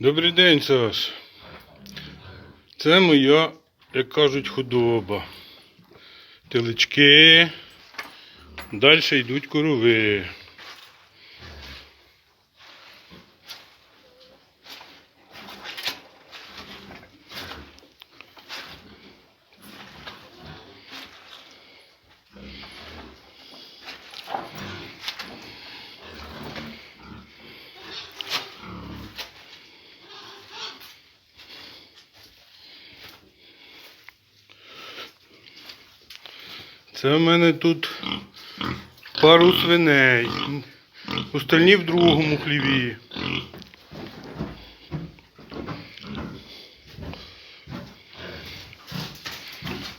Добрий день, Саш. Це моя, як кажуть, худоба. Телечки. Далі йдуть корови. Це в мене тут пару свиней. Остальні в другому хліві.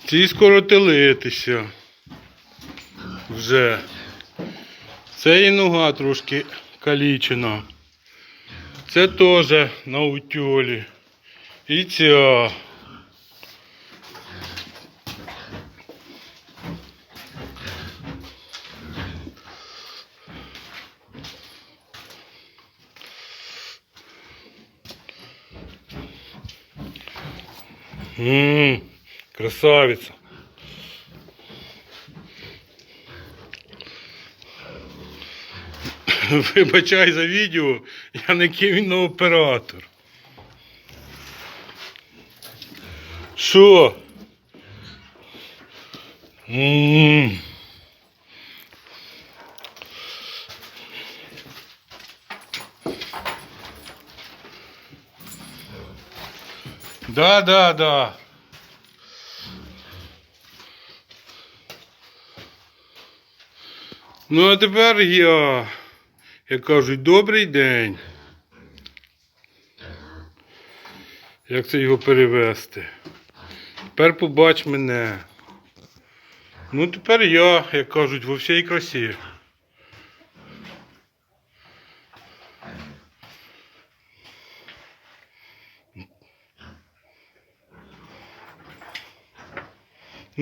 Ці скоро телитися. Вже. Це і нога трошки калічена. Це теж на утьолі. І ця. Ммм, красавица. Вибачай за відео, я не кінооператор. Що? Ммм. Да, да, да. Ну, а тепер я, як кажуть, добрий день. Як це його перевести? Тепер побач мене. Ну, тепер я, як кажуть, во всій красі.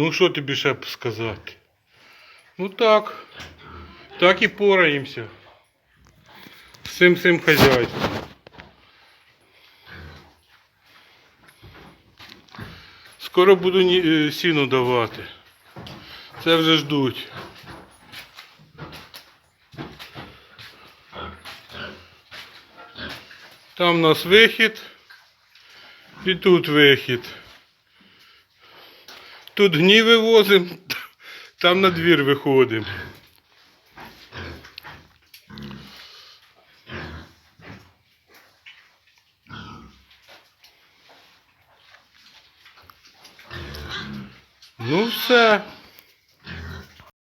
Ну, що тобі ще б сказати? Ну так. Так і пораємося. З цим цим хазяйством. Скоро буду е, сіно давати. Це вже ждуть. Там у нас вихід. І тут вихід. Тут гніви вивозимо, там на двір виходимо. Ну все.